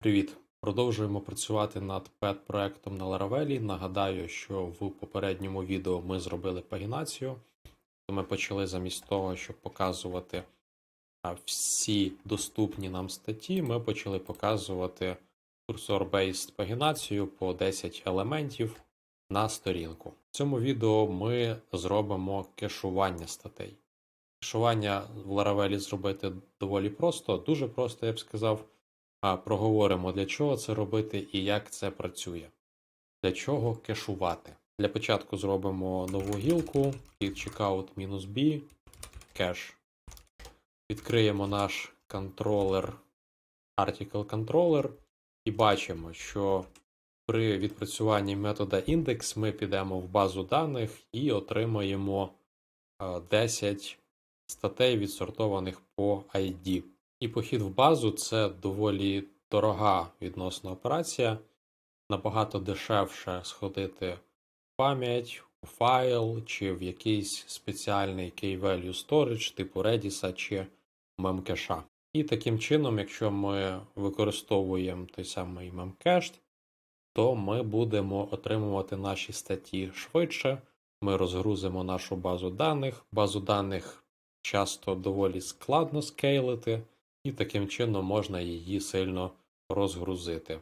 Привіт! Продовжуємо працювати над пет-проектом на Laravel. Нагадаю, що в попередньому відео ми зробили пагінацію. Ми почали замість того, щоб показувати всі доступні нам статті, ми почали показувати курсор-based пагінацію по 10 елементів на сторінку. В цьому відео ми зробимо кешування статей. Кешування в Laravel зробити доволі просто, дуже просто, я б сказав. А проговоримо, для чого це робити і як це працює. Для чого кешувати. Для початку зробимо нову гілку під checkout-b кеш. Відкриємо наш контролер Article Controller і бачимо, що при відпрацюванні метода index ми підемо в базу даних і отримаємо е, 10 статей, відсортованих по ID. І похід в базу це доволі дорога відносно операція. Набагато дешевше сходити в пам'ять, у файл чи в якийсь спеціальний key-value storage типу Redis чи Memcache. І таким чином, якщо ми використовуємо той самий Memcache, то ми будемо отримувати наші статті швидше. Ми розгрузимо нашу базу даних. Базу даних часто доволі складно скейлити і таким чином можна її сильно розгрузити.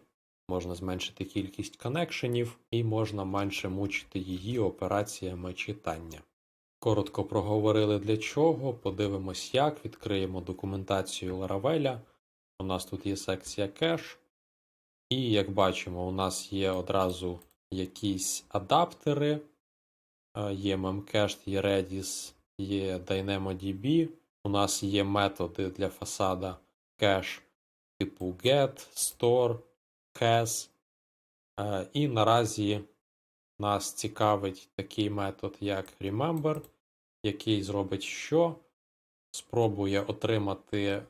Можна зменшити кількість коннекшенів і можна менше мучити її операціями читання. Коротко проговорили для чого, подивимось як, відкриємо документацію Laravel. У нас тут є секція кеш. І як бачимо, у нас є одразу якісь адаптери, Е, є Memcached, є Redis, є DynamoDB. У нас є методи для фасада cache типу get, store, has. Е, І наразі нас цікавить такий метод, як remember, який зробить що? Спробує отримати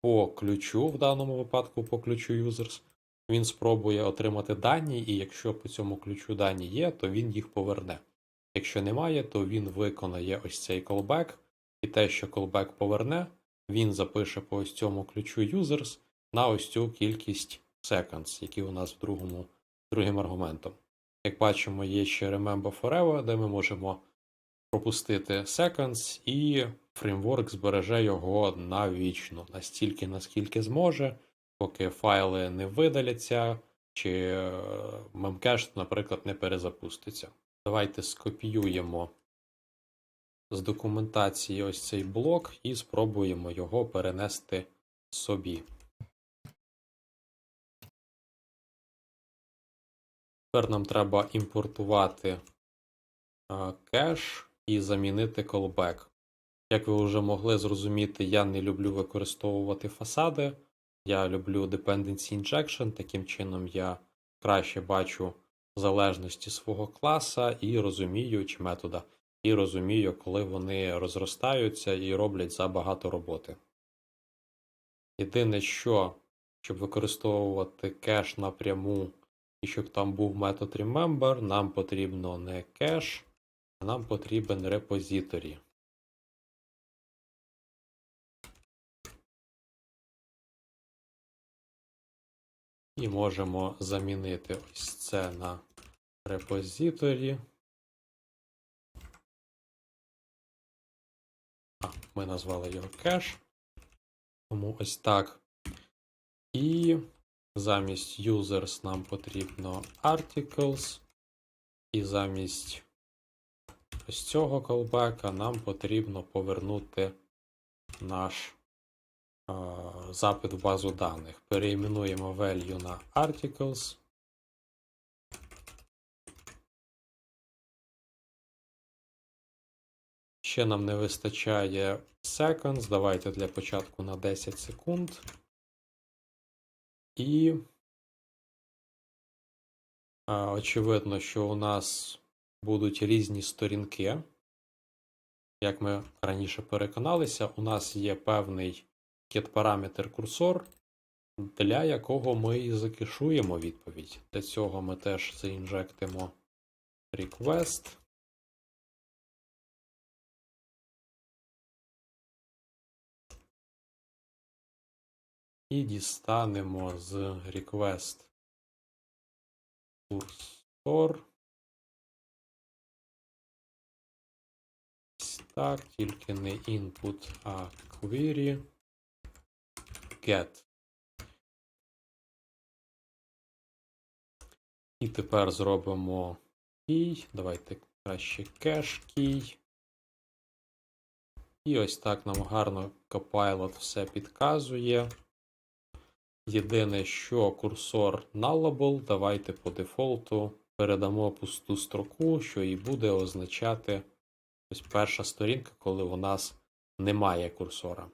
по ключу, в даному випадку по ключу users. Він спробує отримати дані, і якщо по цьому ключу дані є, то він їх поверне. Якщо немає, то він виконає ось цей callback, і те, що callback поверне, він запише по ось цьому ключу users на ось цю кількість seconds, які у нас в другому, другим аргументом. Як бачимо, є ще Remember Forever, де ми можемо пропустити seconds, і фреймворк збереже його навічно, настільки, наскільки зможе, поки файли не видаляться, чи Memcache, наприклад, не перезапуститься. Давайте скопіюємо з документації ось цей блок і спробуємо його перенести собі. Тепер нам треба імпортувати кеш і замінити callback. Як ви вже могли зрозуміти, я не люблю використовувати фасади. Я люблю dependency injection, таким чином я краще бачу залежності свого класа і розумію, чи метода, і розумію, коли вони розростаються і роблять забагато роботи. Єдине, що, щоб використовувати кеш напряму, і щоб там був метод remember, нам потрібно не кеш, а нам потрібен репозиторі. І можемо замінити ось це на репозиторі. Ми назвали його кеш. Тому ось так. І замість users нам потрібно articles. І замість ось цього callback нам потрібно повернути наш запит в базу даних. Переіменуємо value на articles. Ще нам не вистачає seconds. Давайте для початку на 10 секунд. І очевидно, що у нас будуть різні сторінки. Як ми раніше переконалися, у нас є певний get-параметр курсор, для якого ми і закешуємо відповідь. Для цього ми теж заінжектимо request. І дістанемо з request. Ось Так, тільки не input, а query get. І тепер зробимо key. Давайте краще кеш key. І ось так нам гарно Copilot все підказує. Єдине, що курсор nullable, давайте по дефолту передамо пусту строку, що і буде означати ось перша сторінка, коли у нас немає курсора.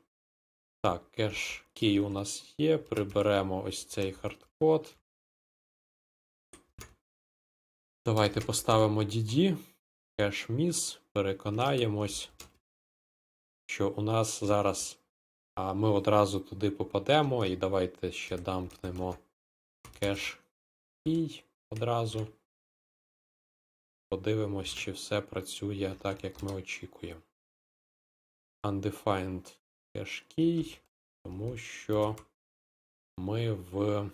Так, кеш key у нас є. Приберемо ось цей хардкод. Давайте поставимо DD, кеш miss, переконаємось, що у нас зараз а, ми одразу туди попадемо, і давайте ще дампнемо кеш key одразу. Подивимось, чи все працює так, як ми очікуємо. Undefined cache key, тому що ми в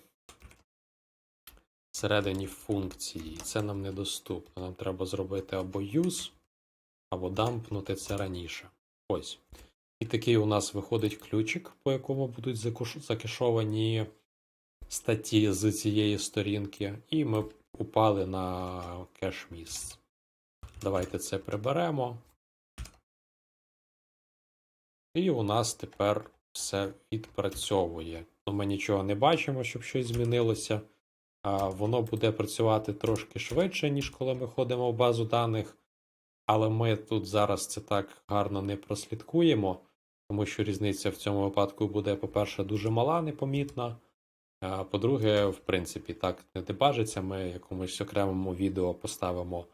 всередині функції. Це нам недоступно. Нам треба зробити або use, або дампнути це раніше. Ось. І такий у нас виходить ключик, по якому будуть закешовані статті з цієї сторінки, і ми упали на кеш місць. Давайте це приберемо. І у нас тепер все відпрацьовує. Ну, Ми нічого не бачимо, щоб щось змінилося. Воно буде працювати трошки швидше, ніж коли ми ходимо в базу даних. Але ми тут зараз це так гарно не прослідкуємо, тому що різниця в цьому випадку буде, по-перше, дуже мала, непомітна. А по-друге, в принципі, так не дебажиться. Ми якомусь окремому відео поставимо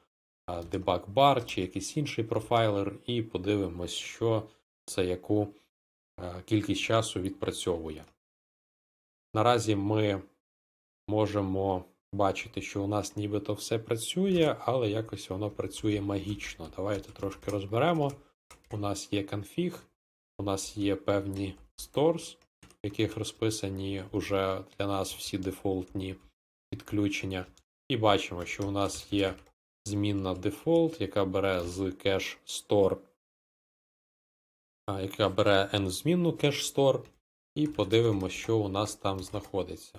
дебаг бар чи якийсь інший профайлер, і подивимось, що це яку кількість часу відпрацьовує. Наразі ми можемо бачити, що у нас нібито все працює, але якось воно працює магічно. Давайте трошки розберемо. У нас є конфіг, у нас є певні stores, в яких розписані вже для нас всі дефолтні підключення. І бачимо, що у нас є змінна default, яка бере з cache store яка бере n-змінну cache store, і подивимося, що у нас там знаходиться.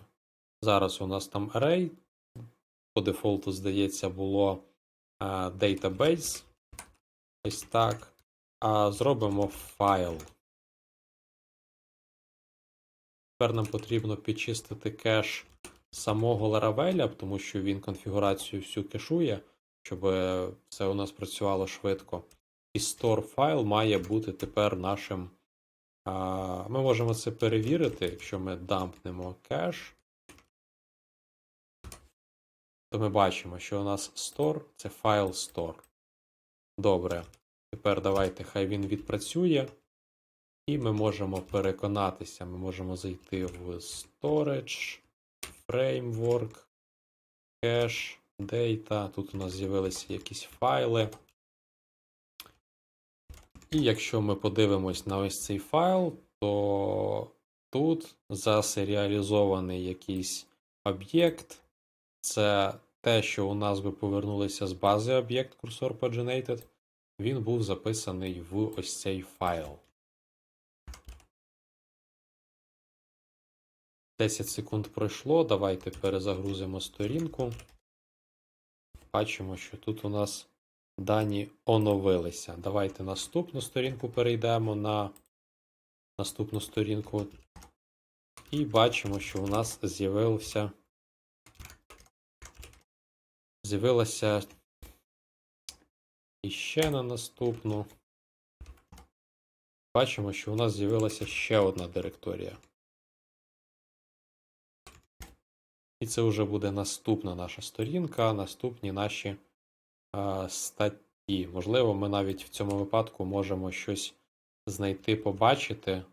Зараз у нас там array. По дефолту, здається, було database. Ось так. А зробимо файл. Тепер нам потрібно підчистити кеш самого Laravel, тому що він конфігурацію всю кешує, щоб е, все у нас працювало швидко. І store файл має бути тепер нашим. Ми можемо це перевірити, якщо ми дампнемо кеш, то ми бачимо, що у нас store це файл store. Добре. Тепер давайте хай він відпрацює. І ми можемо переконатися, ми можемо зайти в Storage, Framework, Cache, Data. Тут у нас з'явилися якісь файли. І якщо ми подивимось на ось цей файл, то тут засеріалізований якийсь об'єкт. Це те, що у нас би повернулося з бази об'єкт курсор Paginated, він був записаний в ось цей файл. 10 секунд пройшло. Давайте перезагрузимо сторінку. Бачимо, що тут у нас дані оновилися. Давайте наступну сторінку перейдемо на наступну сторінку. І бачимо, що у нас з'явився. З'явилася іще на наступну. Бачимо, що у нас з'явилася ще одна директорія. І це вже буде наступна наша сторінка, наступні наші а, статті. Можливо, ми навіть в цьому випадку можемо щось знайти, побачити.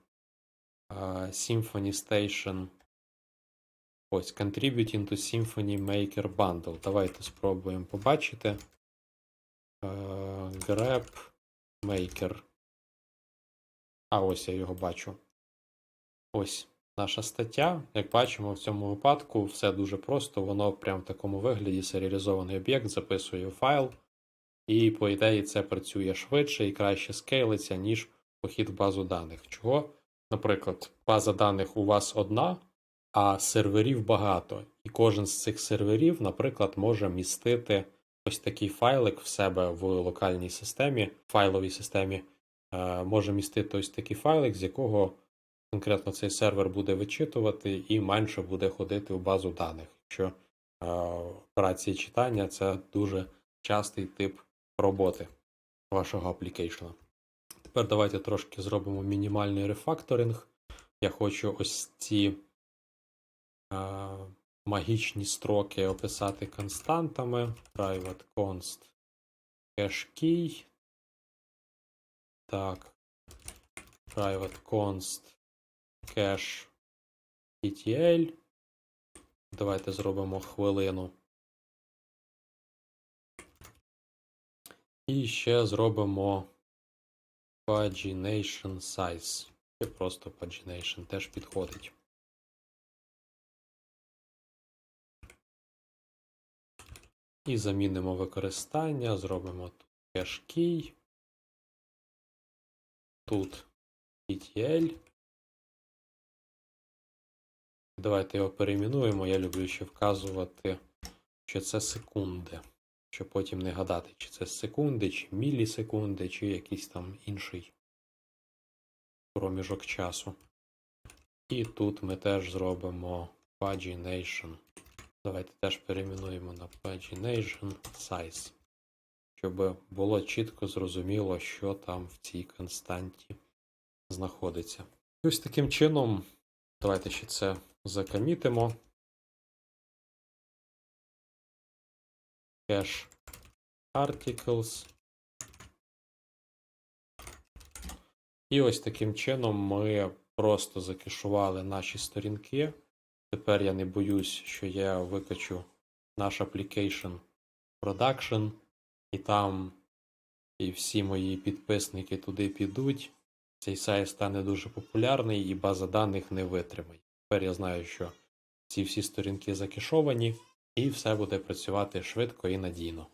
А, Symphony Station. Ось, Contributing to Symphony Maker Bundle. Давайте спробуємо побачити. А, Grab Maker. А, ось я його бачу. Ось. наша стаття. Як бачимо, в цьому випадку все дуже просто. Воно прямо в такому вигляді серіалізований об'єкт записує файл, і, по ідеї, це працює швидше і краще скейлиться, ніж похід в базу даних. Чого? Наприклад, база даних у вас одна, а серверів багато. І кожен з цих серверів, наприклад, може містити ось такий файлик в себе в локальній системі, файловій системі, е, може містити ось такий файлик, з якого конкретно цей сервер буде вичитувати і менше буде ходити в базу даних. Якщо е, операції читання це дуже частий тип роботи вашого аплікейшена. Тепер давайте трошки зробимо мінімальний рефакторинг. Я хочу ось ці магічні строки описати константами. Private const key. Так. Private const cache TTL. Давайте зробимо хвилину. І ще зробимо pagination size. Чи просто pagination теж підходить. І замінимо використання, зробимо тут key. Тут ETL. Давайте його перейменуємо. Я люблю ще вказувати, що це секунди. Щоб потім не гадати, чи це секунди, чи мілісекунди, чи якийсь там інший проміжок часу. І тут ми теж зробимо pagination. Давайте теж перейменуємо на pagination size, щоб було чітко зрозуміло, що там в цій константі знаходиться. І ось таким чином, давайте ще це закомітимо. Cache articles. І ось таким чином ми просто закешували наші сторінки. Тепер я не боюсь, що я викачу наш application production, і там і всі мої підписники туди підуть. Цей сайт стане дуже популярний і база даних не витримає. Тепер я знаю, що ці всі сторінки закешовані, і все буде працювати швидко і надійно.